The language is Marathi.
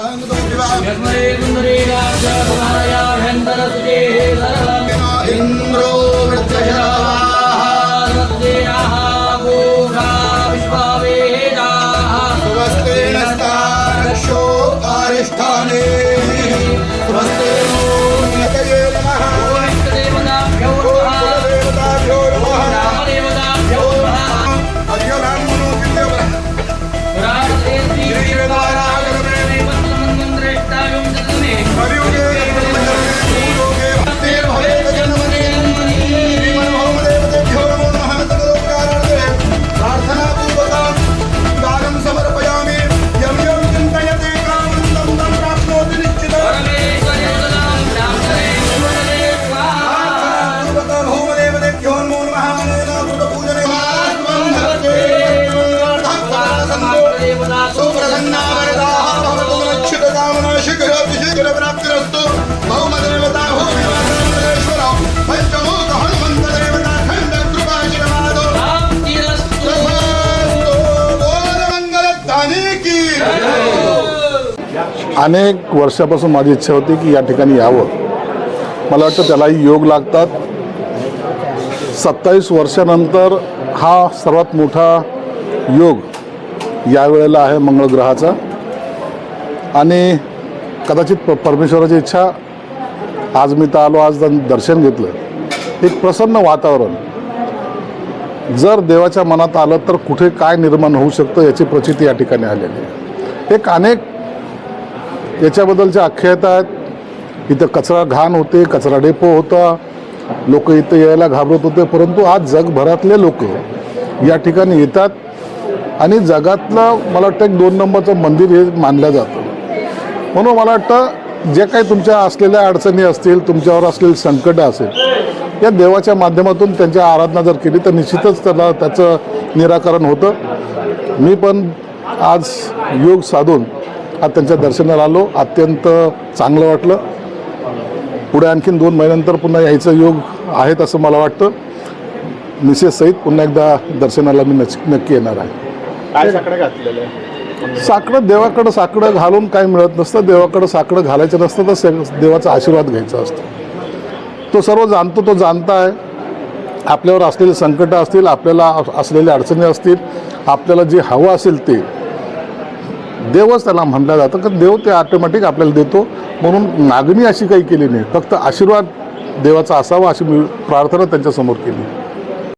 यस्मरे अनेक वर्षापासून माझी इच्छा होती की या ठिकाणी यावं. मला वाटतं त्यालाही योग लागतात. सत्तावीस वर्षानंतर हा सर्वात मोठा योग यावेळेला आहे मंगळ ग्रहाचा आणि कदाचित प परमेश्वराची इच्छा आज मी तर आलो आज दर्शन घेतलं. एक प्रसन्न वातावरण. जर देवाच्या मनात आलं तर कुठे काय निर्माण होऊ शकतं याची प्रचिती या ठिकाणी आलेली आहे. एक अनेक याच्याबद्दलच्या आख्यायता आहेत. इथं कचरा घाण होते कचरा डेपो होता. लोक इथं यायला घाबरत होते परंतु आज जगभरातले लोक या ठिकाणी येतात. आणि जगातलं मला वाटतं एक दोन नंबरचं मंदिर हे मानलं जातं. म्हणून मला वाटतं जे काही तुमच्या असलेल्या अडचणी असतील तुमच्यावर असलेली संकटं असेल या देवाच्या माध्यमातून त्यांच्या आराधना जर केली तर निश्चितच त्याला त्याचं निराकरण होतं. मी पण आज योग साधून आज त्यांच्या दर्शनाला आलो. अत्यंत चांगलं वाटलं. पुढे आणखीन दोन महिन्यानंतर पुन्हा यायचं योग आहेत असं मला वाटतं. निश्चितसहित पुन्हा एकदा दर्शनाला मी नच नक्की येणार आहे. काय साकडं घातलेलं आहे? साकडं देवाकडं साकडं घालून काय मिळत नसतं. देवाकडं साकडं घालायचं नसतं तर से- देवाचा आशीर्वाद घ्यायचा असतो. तो सर्व जाणतो तो जाणता आहे आपल्यावर असलेली संकटं असतील आपल्याला असलेल्या अडचणी असतील आपल्याला जे हवं असेल ते. देवच त्याला म्हणलं जातं का देव ते ऑटोमॅटिक आपल्याला देतो. म्हणून मागणी अशी काही केली नाही. फक्त आशीर्वाद देवाचा असावा अशी मी प्रार्थना त्यांच्यासमोर केली.